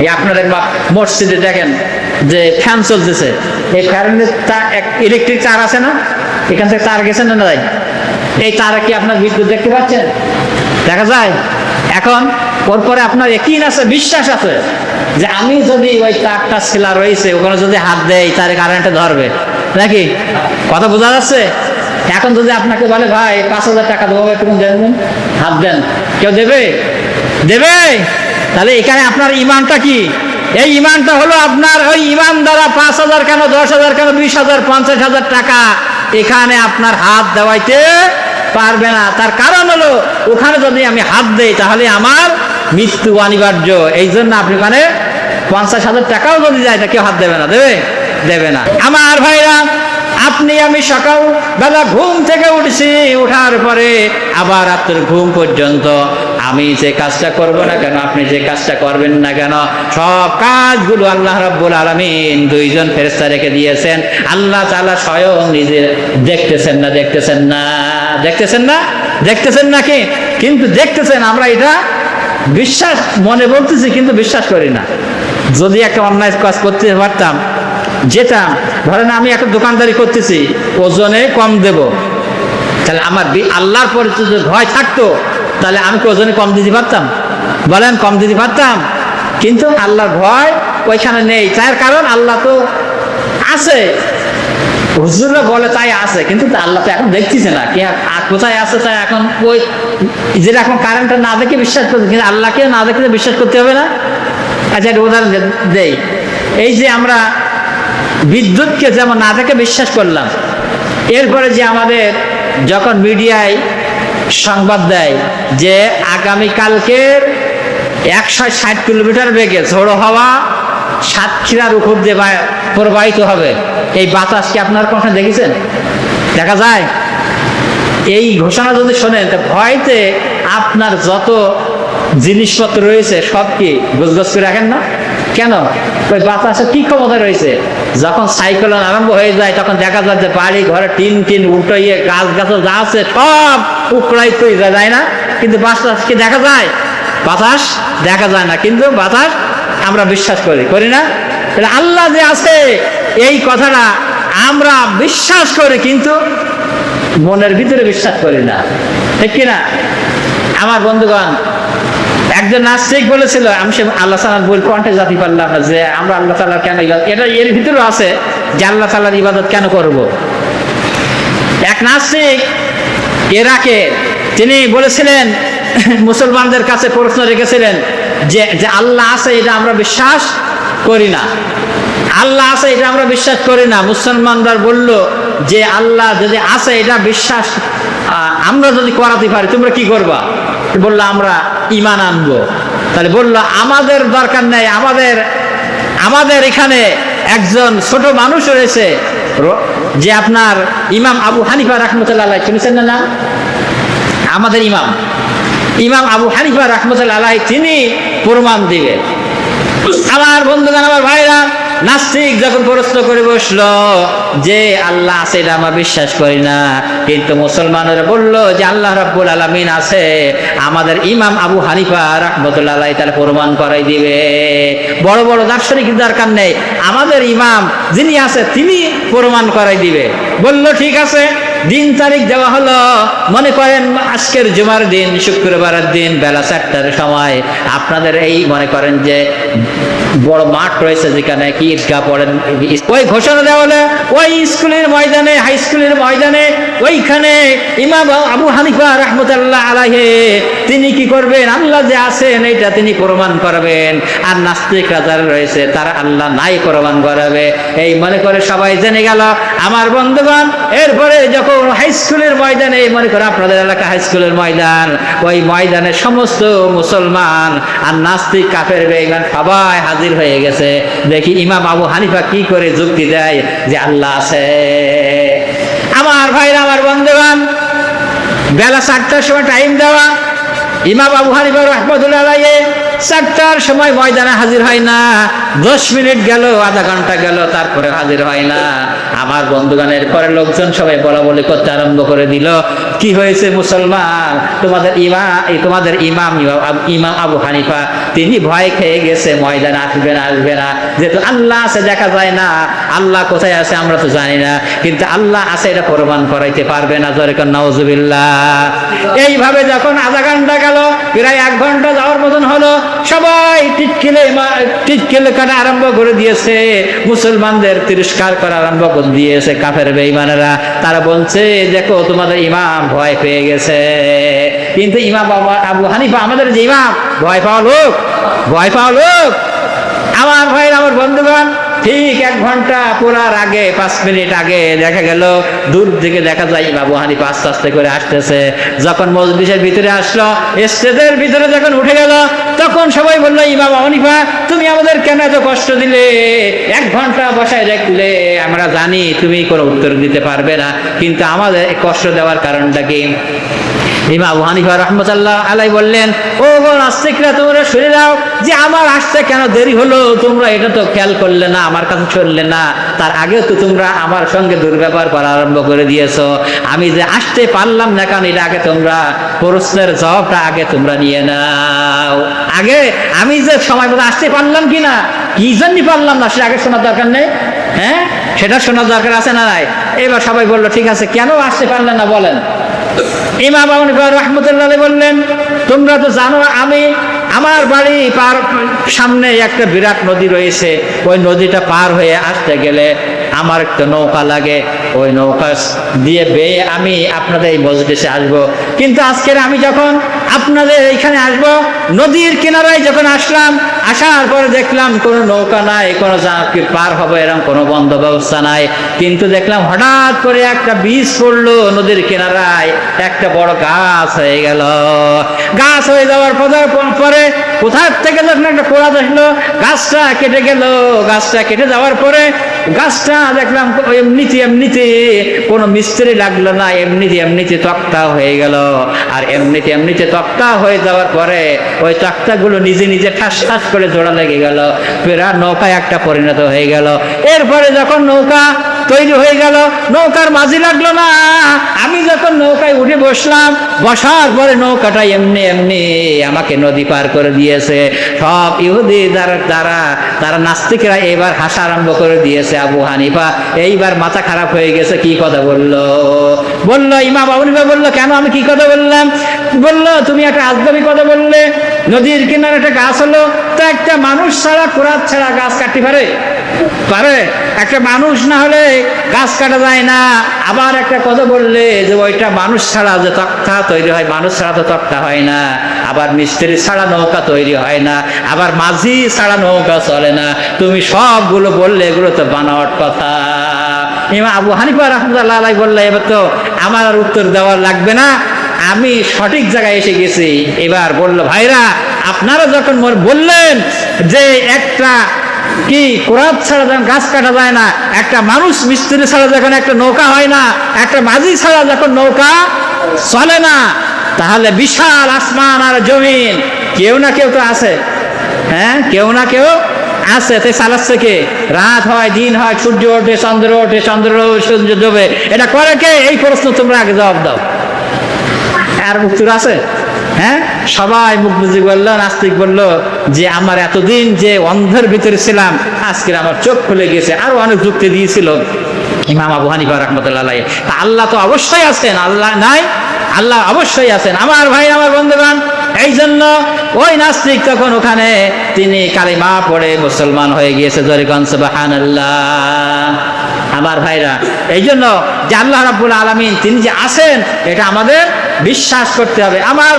এই আপনাদের মা- মসজিদে দেখেন যে ফ্যান চলতেছে। এই ফ্যানের এক ইলেকট্রিক তার আছে না? এখান থেকে তার গেছে না নাই? এই তারে কি আপনার বিদ্যুৎ দেখতে পাচ্ছেন? দেখা যায় এখন ওর পরে আপনার একই আছে বিশ্বাস আছে যে আমি যদি ওই তারটা ছেলা রয়েছে ওখানে যদি হাত দেয় তার কারেন্টে ধরবে। নাকি? কথা বোঝা যাচ্ছে? এখন যদি আপনাকে বলে ভাই পাঁচ হাজার টাকা দেবো একটু দেন, হাত দেন। কেউ দেবে? দেবে? তাহলে এখানে আপনার ইমানটা কি? এই ইমানটা হলো আপনার ওই ইমান দ্বারা পাঁচ হাজার কেন, দশ হাজার কেন, বিশ হাজার, পঞ্চাশ হাজার টাকা এখানে আপনার হাত দেওয়াইতে পারবে না। তার কারণ হলো, ওখানে যদি আমি হাত দেই, তাহলে আমার মৃত্যু অনিবার্য। এই জন্য আপনি মানে পঞ্চাশ হাজার টাকাও যদি যায় কেউ হাত দেবে না, দেবে? দেবে না। আমার ভাইরা, আপনি আমি সকাল বেলা ঘুম থেকে উঠছি, উঠার পরে আবার আপনার ঘুম পর্যন্ত আমি যে কাজটা করব না কেন, আপনি যে কাজটা করবেন না কেন, সব কাজগুলো আল্লাহ রাব্বুল আলামিন দুইজন ফেরেশতা রেখে দিয়েছেন। আল্লাহ তাআলা স্বয়ং নিজে দেখতেছেন না দেখতেছেন না দেখতেছেন না, দেখতেছেন নাকি কিন্তু দেখতেছেন, আমরা এটা বিশ্বাস, মনে বলতেছি, কিন্তু বিশ্বাস করি না। যদি একটা অন্যায় কাজ করতে পারতাম, যেতাম, ধরেন আমি একটা দোকানদারি করতেছি, ওজনে কম দেব। তাহলে আমার আল্লাহর পরিচিত ভয় থাকতো তাহলে আমি কি ওজনে কম দিতে পারতাম? বলেন, কম দিতে পারতাম। কিন্তু আল্লাহর ভয় ওইখানে নেই। তার কারণ আল্লাহ তো আছে। হুজুররা বলে তাই আছে, কিন্তু আল্লাহ তো এখন দেখতেছে না কি কোথায় আছে তাই এখন ওই এখন কারেন্টটা না দেখে বিশ্বাস করছে কিন্তু আল্লাহকে না দেখে বিশ্বাস করতে হবে না। আচ্ছা একটা উদাহরণ দেই। এই যে আমরা বিদ্যুৎকে যেমন না দেখে বিশ্বাস করলাম, এরপরে যে আমাদের যখন মিডিয়ায় সংবাদ দেয় যে আগামীকালকের একশো ষাট কিলোমিটার বেগে ঝোড়ো হাওয়া সাতক্ষীরার উপর দিয়ে প্রবাহিত হবে। এই বাতাস কি আপনার কখনো দেখেছেন? দেখা যায়, এই ঘোষণা যদি শোনেন, তা ভয়তে আপনার যত জিনিসপত্র রয়েছে, সব কি গোছগোছ করে রাখেন না? কেন? ওই বাতাসে কি ক্ষমতা রয়েছে? যখন সাইক্লোন আরম্ভ হয়ে যায়, তখন দেখা যায় যে বাড়ি, ঘরে টিন টিন উল্টোইয়ে গাছ গাছ যা আছে সব উকড়াইতে হয়ে যায় না, কিন্তু বাতাস কি দেখা যায়? বাতাস দেখা যায় না, কিন্তু বাতাস আমরা বিশ্বাস করি করি না? আল্লাহ যে আছে, এই কথাটা আমরা বিশ্বাস করি, কিন্তু মনের ভিতরে বিশ্বাস করি না। ঠিক কিনা? আমার বন্ধুগণ, একজন নাস্তিক বলেছিল, আমি সে আল্লাহ তালার বই কণ্ঠে জাতি পারলাম না, যে আমরা আল্লাহ তালার কেন এটা এর ভিতরেও আছে যে আল্লাহ তালার ইবাদত কেন করব। এক নাস্তিক এরাকে তিনি বলেছিলেন, মুসলমানদের কাছে প্রশ্ন রেখেছিলেন যে যে আল্লাহ আছে এটা আমরা বিশ্বাস করি না। আল্লাহ আছে এটা আমরা বিশ্বাস করি না। মুসলমানরা বলল যে আল্লাহ যদি আছে এটা বিশ্বাস আমরা যদি করাতে পারি, তোমরা কি করবা? বলল, আমরা ইমান আনব। তাহলে বলল, আমাদের দরকার নেই, আমাদের আমাদের এখানে একজন ছোট মানুষ রয়েছে যে আপনার ইমাম আবু হানিফা রহমতুল্লাহ শুনেছেন না নাম আমাদের ইমাম। ইমাম আবু হানিফা রহমতুল্লাহ তিনি প্রমাণ দিবে আমার বন্ধুগণ, আমার ভাইরা, নাস্তিক যখন প্রশ্ন করে বসল, যে আল্লাহ আছে এটা আমরা বিশ্বাস করি না। কিন্তু মুসলমানেরা বলল, যে আল্লাহ রাব্বুল আলামিন আছে, আমাদের ইমাম আবু হানিফা রহমতুল্লাহ তাহলে প্রমাণ করাই দিবে। বড় বড় দার্শনিক দরকার নেই। আমাদের ইমাম যিনি আছে, তিনি প্রমাণ করাই দিবে। বলল ঠিক আছে। দিন তারিখ দেওয়া হলো। মনে করেন আজকের জুমার দিন, শুক্রবারের দিন, বেলা চারটার সময়। আপনাদের এই মনে করেন যে বড় মাঠ রয়েছে যেখানে কি ঈদগাহ পড়েন। ওই ঘোষণা দেওয়া হলো, ওই স্কুলের ময়দানে, হাই স্কুলের ময়দানে, ওইখানে ইমাম আবু হানিফা রহমতুল্লাহ আলাহে তিনি কি করবেন? আল্লাহ যে আছেন এটা তিনি প্রমাণ করবেন। আর নাস্তিকরা যারা রয়েছে, তারা আল্লাহ নাই প্রমাণ করাবে। এই মনে করে সবাই জেনে গেল। আমার বন্ধুগণ, এরপরে যখন হাই স্কুলের ময়দানে, মনে করে আপনাদের এলাকা হাই স্কুলের ময়দান, ওই ময়দানে সমস্ত মুসলমান আর নাস্তিক, কাফের, বেঈমান সবাই হাজির হয়ে গেছে। দেখি ইমাম আবু হানিফা কি করে যুক্তি দেয় যে আল্লাহ আছে। আমার ভাইরা, আমার বন্ধুগণ, বেলা চারটার সময় টাইম দেওয়া। ইমাম আবু হানিফা রহমতুল্লাহ চারটার সময় ময়দানে হাজির হয় না। দশ মিনিট গেল, আধা ঘণ্টা গেল, তারপরে হাজির হয় না। আমার বন্ধুগানের পরে লোকজন সবাই বলা বলি করতে আরম্ভ করে দিল। কি হয়েছে মুসলমান? তোমাদের ইমা তোমাদের ইমাম ইমাম আবু- হানিফা, তিনি ভয় খেয়ে গেছে, ময়দানে আসবে না আসবে না। যেহেতু আল্লাহ আছে, দেখা যায় না। আল্লাহ কোথায় আছে আমরা তো জানি না। কিন্তু আল্লাহ আছে, এটা প্রমাণ করাইতে পারবে না, জোরে কর, নাউজুবিল্লাহ। এইভাবে যখন আধা ঘণ্টা গেল, প্রায় এক ঘণ্টা যাওয়ার মতন হলো, সবাই টিটকিলে টিটকিলে কাটা আরম্ভ করে দিয়েছে। মুসলমানদের তিরস্কার করা আরম্ভ করে দিয়েছে, কাফের বেঈমানেরা। তারা বলছে, দেখো তোমাদের ইমাম ভয় পেয়ে গেছে। কিন্তু ইমাম আবু হানিফা, আমাদের যে ইমাম, ভয় পাওয়া লোক, ভয় পাওয়া লোক। আমার ভাই আমার বন্ধুগণ ঠিক এক ঘণ্টা পুরার আগে, পাঁচ মিনিট আগে দেখা গেল, দূর থেকে দেখা যায় বাবু হানিফা আস্তে আস্তে করে আসতেছে। যখন মজলিসের ভিতরে আসলো, স্টেজের ভিতরে যখন উঠে গেল, তখন সবাই বলল, ইমাম হানিফা, তুমি আমাদের কেন এত কষ্ট দিলে? এক ঘণ্টা বসায় রাখলে, আমরা জানি তুমি কোনো উত্তর দিতে পারবে না, কিন্তু আমাদের কষ্ট দেওয়ার কারণটা কি? ইমা আবু হানিফা রহমতুল্লাহ আলাই বললেন, ও গো নাস্তিকরা, তোমরা শুনে দাও যে আমার আসতে কেন দেরি হলো? তোমরা এটা তো খেয়াল করলে না, আমার কাছে চললে না। তার আগেও তো তোমরা আমার সঙ্গে দুর্ব্যবহার করা আরম্ভ করে দিয়েছ। আমি যে আসতে পারলাম না কারণ এটা আগে তোমরা, প্রশ্নের জবাবটা আগে তোমরা নিয়ে নাও। আগে আমি যে সময় মতো আসতে পারলাম কি না কি জন্য পারলাম না, সে আগে শোনার দরকার নেই? হ্যাঁ? সেটা শোনার দরকার আছে না নাই? এবার সবাই বলল, ঠিক আছে, কেন আসতে পারলেন না বলেন? ইমাম রহমতুল্লাহ বললেন, তোমরা তো জানো, আমি আমার বাড়ি পার সামনে একটা বিরাট নদী রয়েছে। ওই নদীটা পার হয়ে আসতে গেলে আমার একটা নৌকা লাগে, ওই নৌকা দিয়ে বেয়ে আমি আপনাদের এই মসজিদে আসব। কিন্তু আজকের আমি যখন আপনাদের এইখানে আসব, নদীর কিনারায় যখন আসলাম, আসার পরে দেখলাম কোনো নৌকা নাই, কোনো জাহাজকে পার হবে, এরকম কোনো বন্ধ ব্যবস্থা নাই। কিন্তু দেখলাম হঠাৎ করে একটা বীজ পড়ল নদীর কিনারায়, একটা বড় গাছ হয়ে গেল। গাছ হয়ে যাওয়ার পরে- কোথার থেকে যখন একটা কোড়া আসলো গাছটা কেটে গেল। গাছটা কেটে যাওয়ার পরে গাছটা দেখলাম এমনিতে এমনিতে কোনো মিস্ত্রি লাগল না, এমনিতে এমনিতে তক্তা হয়ে গেল। আর এমনিতে এমনিতে তক্তা হয়ে যাওয়ার পরে ওই তক্তাগুলো নিজে নিজে ঠাস ঠাস করে জোড়া লেগে গেল। ফেরা নৌকায় একটা পরিণত হয়ে গেল। এরপরে যখন নৌকা তৈরি হয়ে গেল। নৌকার মাঝি লাগল না। আমি যখন নৌকায় উঠে বসলাম, বসার পরে নৌকাটা এমনি এমনি আমাকে নদী পার করে দিয়েছে। সব ইহুদি দ্বারা তারা তারা নাস্তিকরা এবার হাসা আরম্ভ করে দিয়েছে, আবু হানিফা। এইবার মাথা খারাপ হয়ে গেছে, কি কথা বলল? বলল, ইমাম আবু হানিফা বলল, কেন আমি কি কথা বললাম? বলল, তুমি একটা আজগবি কথা বললে। নদীর কিনারে একটা গাছ হলো তো একটা মানুষ ছাড়া কোরআত ছাড়া গাছ কাটতে পারে? পারে। একটা মানুষ না হলে গাছ কাটা যায় না। আবার একটা কথা বললে যে ওইটা মানুষ ছাড়া যে তক্তা তৈরি হয়, মানুষ ছাড়া তো তক্তা হয় না। আবার মিস্ত্রি ছাড়া নৌকা তৈরি হয় না। আবার মাঝি ছাড়া নৌকা চলে না। তুমি সবগুলো বললে এগুলো তো বানাওয়াট কথা। ইমাম আবু হানিফা রহমতুল্লাহ আলাই বললে, এবার তো আমার আর উত্তর দেওয়া লাগবে না। আমি সঠিক জায়গায় এসে গেছি। এবার বলল, ভাইরা আপনারা যখন বললেন যে একটা কি কোরআত ছাড়া যখন গাছ কাটা যায় না, একটা মানুষ মিস্ত্রি ছাড়া যখন একটা নৌকা হয় না, একটা মাঝি ছাড়া যখন নৌকা চলে না, তাহলে বিশাল আসমান আর জমিন, কেউ না কেউ তো আছে। হ্যাঁ কেউ না কেউ আছে। তাই চালাচ্ছে কে রাত হয়, দিন হয়, সূর্য ওঠে, চন্দ্র ওঠে, চন্দ্র সূর্য ডোবে। এটা করে কে? এই প্রশ্ন তোমরা আগে জবাব দাও। আর উত্তর আছে? হ্যাঁ? সবাই মুখ বুঝি বলল, নাস্তিক বলল যে আমার এতদিন যে অন্ধের ভিতরে ছিলাম আজকে আমার চোখ খুলে গেছে, আরও অনেক যুক্তি দিয়েছিল। ইমাম আবু হানিফা রহমতুল্লাহ। তা আল্লাহ তো অবশ্যই আছেন, আল্লাহ নাই, আল্লাহ অবশ্যই আছেন। আমার ভাই, আমার বন্ধুগণ এই জন্য ওই নাস্তিক তখন ওখানে তিনি কালিমা পড়ে মুসলমান হয়ে গিয়েছে জরিগঞ্জ বাহান আমার ভাইরা এই জন্য যে আল্লাহ রাবুল আলমিন তিনি যে আছেন, এটা আমাদের বিশ্বাস করতে হবে। আমার